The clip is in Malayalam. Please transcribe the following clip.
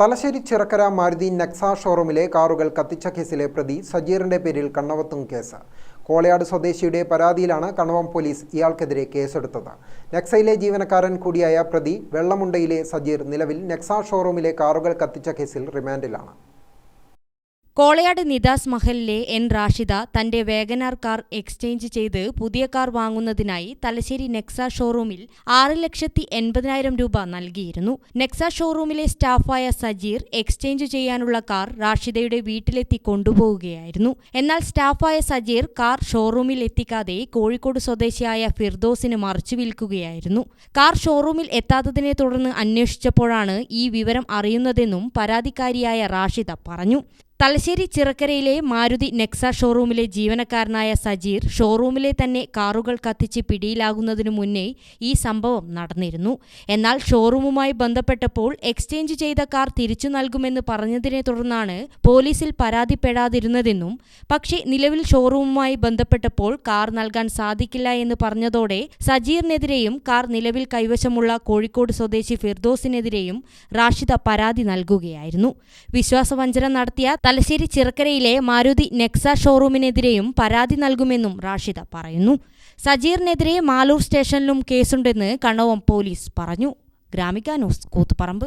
തലശ്ശേരി ചിറക്കര മാരുതി നെക്സ ഷോറൂമിലെ കാറുകൾ കത്തിച്ച കേസിലെ പ്രതി സജീറിന്റെ പേരിൽ കണ്ണവത്തും കേസ്. കോളയാട് സ്വദേശിയുടെ പരാതിയിലാണ് കണ്ണവം പോലീസ് ഇയാൾക്കെതിരെ കേസെടുത്തത്. നെക്സയിലെ ജീവനക്കാരൻ കൂടിയായ പ്രതി വെള്ളമുണ്ടയിലെ സജീർ നിലവിൽ നെക്സ ഷോറൂമിലെ കാറുകൾ കത്തിച്ച കേസിൽ റിമാൻഡിലാണ്. കോളയാട് നിദാസ് മഹലിലെ എൻ റാഷിദ തന്റെ വേഗനാർ കാർ എക്സ്ചേഞ്ച് ചെയ്ത് പുതിയ കാർ വാങ്ങുന്നതിനായി തലശ്ശേരി നെക്സ ഷോറൂമിൽ ആറ് ലക്ഷത്തി എൺപതിനായിരം രൂപ നൽകിയിരുന്നു. നെക്സ ഷോറൂമിലെ സ്റ്റാഫായ സജീർ എക്സ്ചേഞ്ച് ചെയ്യാനുള്ള കാർ റാഷിദയുടെ വീട്ടിലെത്തി കൊണ്ടുപോവുകയായിരുന്നു. എന്നാൽ സ്റ്റാഫായ സജീർ കാർ ഷോറൂമിൽ എത്തിക്കാതെ കോഴിക്കോട് സ്വദേശിയായ ഫിർദോസിന് മറിച്ചു വിൽക്കുകയായിരുന്നു. കാർ ഷോറൂമിൽ എത്താത്തതിനെ തുടർന്ന് അന്വേഷിച്ചപ്പോഴാണ് ഈ വിവരം അറിയുന്നതെന്നും പരാതിക്കാരിയായ റാഷിദ പറഞ്ഞു. തലശ്ശേരി ചിറക്കരയിലെ മാരുതി നെക്സ ഷോറൂമിലെ ജീവനക്കാരനായ സജീർ ഷോറൂമിലെ തന്നെ കാറുകൾ കത്തിച്ച് പിടിയിലാകുന്നതിനു മുന്നേ ഈ സംഭവം നടന്നിരുന്നു. എന്നാൽ ഷോറൂമുമായി ബന്ധപ്പെട്ടപ്പോൾ എക്സ്ചേഞ്ച് ചെയ്ത കാർ തിരിച്ചു നൽകുമെന്ന് പറഞ്ഞതിനെ തുടർന്നാണ് പോലീസിൽ പരാതിപ്പെടാതിരുന്നതെന്നും പക്ഷേ നിലവിൽ ഷോറൂമുമായി ബന്ധപ്പെട്ടപ്പോൾ കാർ നൽകാൻ സാധിക്കില്ല എന്ന് പറഞ്ഞതോടെ സജീറിനെതിരെയും കാർ നിലവിൽ കൈവശമുള്ള കോഴിക്കോട് സ്വദേശി ഫിർദോസിനെതിരെയും റാഷിദ പരാതി നൽകുകയായിരുന്നു. വിശ്വാസവഞ്ചന നടത്തിയ തലശ്ശേരി ചിറക്കരയിലെ മാരുതി നെക്സ ഷോറൂമിനെതിരെയും പരാതി നൽകുമെന്നും റാഷിദ പറയുന്നു. സജീറിനെതിരെ മാലൂർ സ്റ്റേഷനിലും കേസുണ്ടെന്ന് കണ്ണവം പോലീസ് പറഞ്ഞു. ഗ്രാമിക ന്യൂസ് കൂത്തുപറമ്പ്.